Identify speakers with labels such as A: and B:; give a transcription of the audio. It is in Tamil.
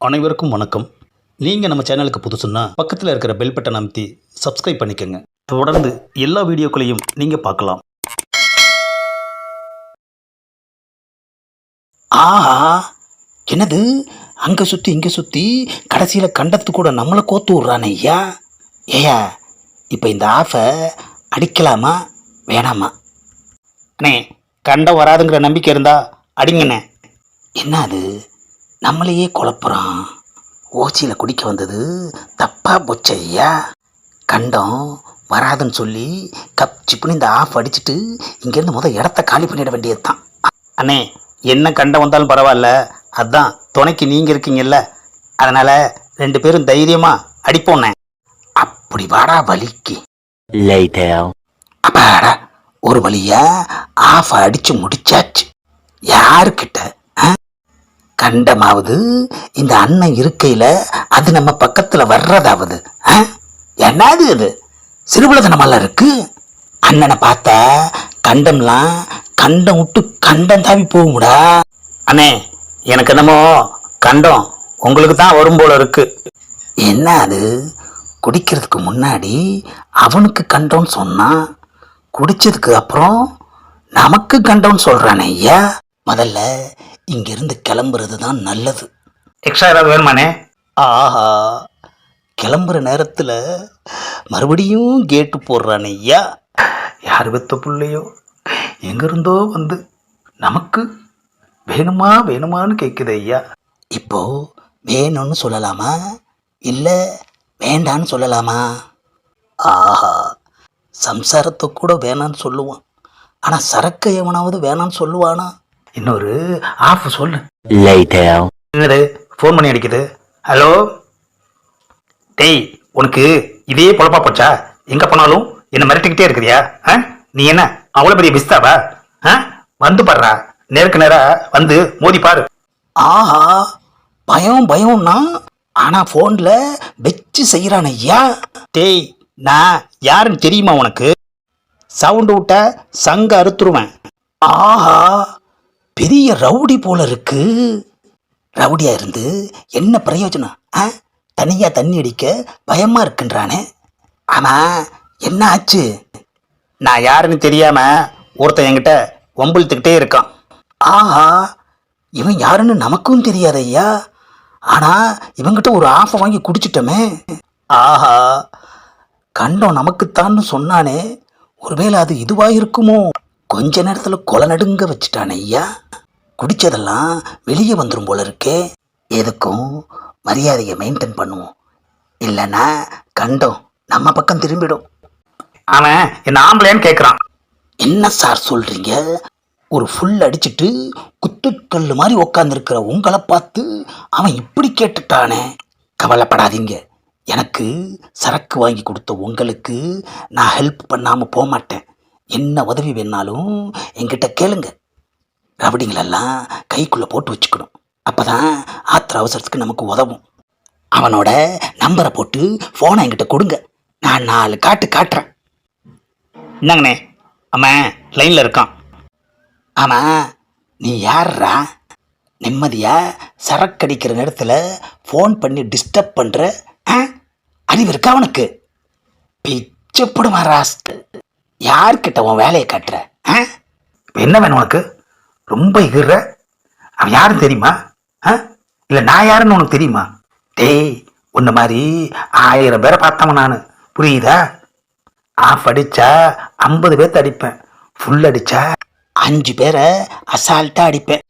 A: அனைவருக்கும் வணக்கம். நீங்கள் நம்ம சேனலுக்கு புதுசுன்னா பக்கத்தில் இருக்கிற பெல் பட்டன் அமைத்தி சப்ஸ்கிரைப் பண்ணிக்கோங்க. தொடர்ந்து எல்லா வீடியோக்களையும் நீங்கள் பார்க்கலாம். ஆஹா என்னது? அங்கே சுற்றி இங்கே சுற்றி கடைசியில் கண்டத்து கூட நம்மளை கோத்து விட்றானே ஐயா. ஏயா இப்போ இந்த ஆஃபை அடிக்கலாமா? வேணாமா? அண்ணே கண்டம் வராதுங்கிற நம்பிக்கை இருந்தா அடிங்கண்ணே. என்ன அது? நம்மளையே குழப்புறான். ஓச்சியில் குடிக்க வந்தது தப்பா போச்சு ஐயா. கண்டம் வராதுன்னு சொல்லி கப் சிப்புன்னு இந்த ஆஃப் அடிச்சுட்டு இங்கேருந்து முத இடத்த காலி பண்ணிட வேண்டியது தான் அண்ணே என்ன கண்டம் வந்தாலும் பரவாயில்ல. அதான் துணைக்கு நீங்கள் இருக்கீங்கல்ல. அதனால் ரெண்டு பேரும் தைரியமாக அடிப்போண்ணே அப்படி வாடா வலிக்கு. அப்பாடா ஒரு வழியா ஆஃப் அடிச்சு முடிச்சாச்சு. யாருக்கிட்ட? கண்டமாவது இந்த அண்ணன் இருக்கையில் அது நம்ம பக்கத்தில் வர்றதாவது ஆ? என்னது இது? சிறுபுலதனமெல்லாம் இருக்கு. அண்ணனை பார்த்தா கண்டம்லாம் கண்டம் விட்டு கண்டம் தாவி போகும்டா. அண்ணே எனக்கு என்னமோ கண்டம் உங்களுக்கு தான் வரும் போல இருக்கு. என்ன அது? குடிக்கிறதுக்கு முன்னாடி அவனுக்கு கண்டோன்னு சொன்னான் குடிச்சதுக்கு அப்புறம் நமக்கு கண்டோன்னு சொல்கிறானே ஐயா. முதல்ல இங்கிருந்து கிளம்புறது தான் நல்லது. எக்ஸ்ட்ரா ஏதாவது வேணுமானே ஆஹா கிளம்புற நேரத்தில் மறுபடியும் கேட்டு போடுறானே ஐயா. யார் வெத்த பிள்ளையோ? எங்கிருந்தோ வந்து நமக்கு வேணுமா வேணுமான்னு கேட்குது ஐயா. இப்போ வேணும்னு சொல்லலாமா? இல்லை வேண்டான்னு சொல்லலாமா? ஆஹா சம்சாரத்தை கூட வேணான்னு சொல்லுவான். ஆனால் சரக்கை எவனாவது வேணான்னு சொல்லுவானா? இன்னொரு ஆஃப் சொல்லு.
B: Later.
A: என்னது ஃபோன் பண்ணி அடிக்குது. ஹலோ டேய் உனக்கு இதே பொழப்பா போச்சா? எங்கே போனாலும் என்ன மிரட்டிக்கிட்டே இருக்கிறியா? ஆ? நீ என்ன அவ்வளோ பெரிய பிஸ்தாவா ஆ? வந்து பாடுறா நேருக்கு நேரா வந்து மோதி பாரு. ஆஹா பயம் பயம்னா? ஆனா ஃபோன்ல வச்சு செய்யறான் ஐயா டேய் நான் யாருன்னு தெரியுமா உனக்கு? சவுண்டு விட்ட சங்க அறுத்துருவேன். ஆஹா பெரிய ரவுடி போல இருக்கு. ரவுடியா இருந்து என்ன பிரயோஜனம்? ஆ? தனியா தண்ணி அடிக்க பயமா இருக்குன்றானே. ஆமா என்ன ஆச்சு? நான் யாருன்னு தெரியாம ஒருத்தன் என்கிட்ட வம்பிழுத்துக்கிட்டே இருக்கான். ஆஹா இவன் யாருன்னு நமக்கும் தெரியாது ஐயா. ஆனா இவங்கிட்ட ஒரு ஆஃபை வாங்கி குடிச்சிட்டோமே. ஆஹா கண்டம் நமக்குத்தான்னு சொன்னானே. ஒருவேளை அது இதுவாக இருக்குமோ? கொஞ்ச நேரத்துல கொலை நடுங்க வச்சுட்டானே ஐயா. குடிச்சதெல்லாம் வெளியே வந்துடும் போல இருக்கே. எதுக்கும் மரியாதையை மெயின்டைன் பண்ணுவோம். இல்லைன்னா கண்டம் நம்ம பக்கம் திரும்பிடும். அவன் என்ன ஆம்பளைன்னு கேட்குறான் என்ன சார் சொல்றீங்க? ஒரு ஃபுல் அடிச்சிட்டு குத்துக்கல் மாதிரி உக்காந்துருக்கிற உங்களை பார்த்து அவன் இப்படி கேட்டுட்டானே. கவலைப்படாதீங்க. எனக்கு சரக்கு வாங்கி கொடுத்த உங்களுக்கு நான் ஹெல்ப் பண்ணாமல் போக மாட்டேன் என்ன உதவி வேணாலும் என்கிட்ட கேளுங்க. ரபடிங்களெல்லாம் கைக்குள்ளே போட்டு வச்சுக்கணும். அப்போ தான் ஆத்திர அவசரத்துக்கு நமக்கு உதவும். அவனோட நம்பரை போட்டு ஃபோனை என்கிட்ட கொடுங்க. நான் நாலு காட்டு காட்டுறேன். என்னங்கண்ணே அவன் லைனில் இருக்கான். ஆமாம் நீ யார்ரா நிம்மதியாக சரக்கடிக்கிற நேரத்தில் ஃபோன் பண்ணி டிஸ்டர்ப் பண்ணுற ஆ? அறிவு இருக்கா அவனுக்கு பிச்சப்படுமா ராஸ்ட் யார்கிட்ட உன் வேலையை காட்டுற ஆ? என்ன வேணும் உனக்கு? ரொம்ப இகிற அவன் யாரும் தெரியுமா? ஆ? இல்லை நான் யாருன்னு உனக்கு தெரியுமா? டேய் உன்ன மாதிரி ஆயிரம் பேரை பார்த்தவன் நான். புரியுதா? ஆஃப் அடிச்சா ஐம்பது பேர்த்த அடிப்பேன். ஃபுல் அடிச்சா அஞ்சு பேரை அசால்ட்டாக அடிப்பேன்.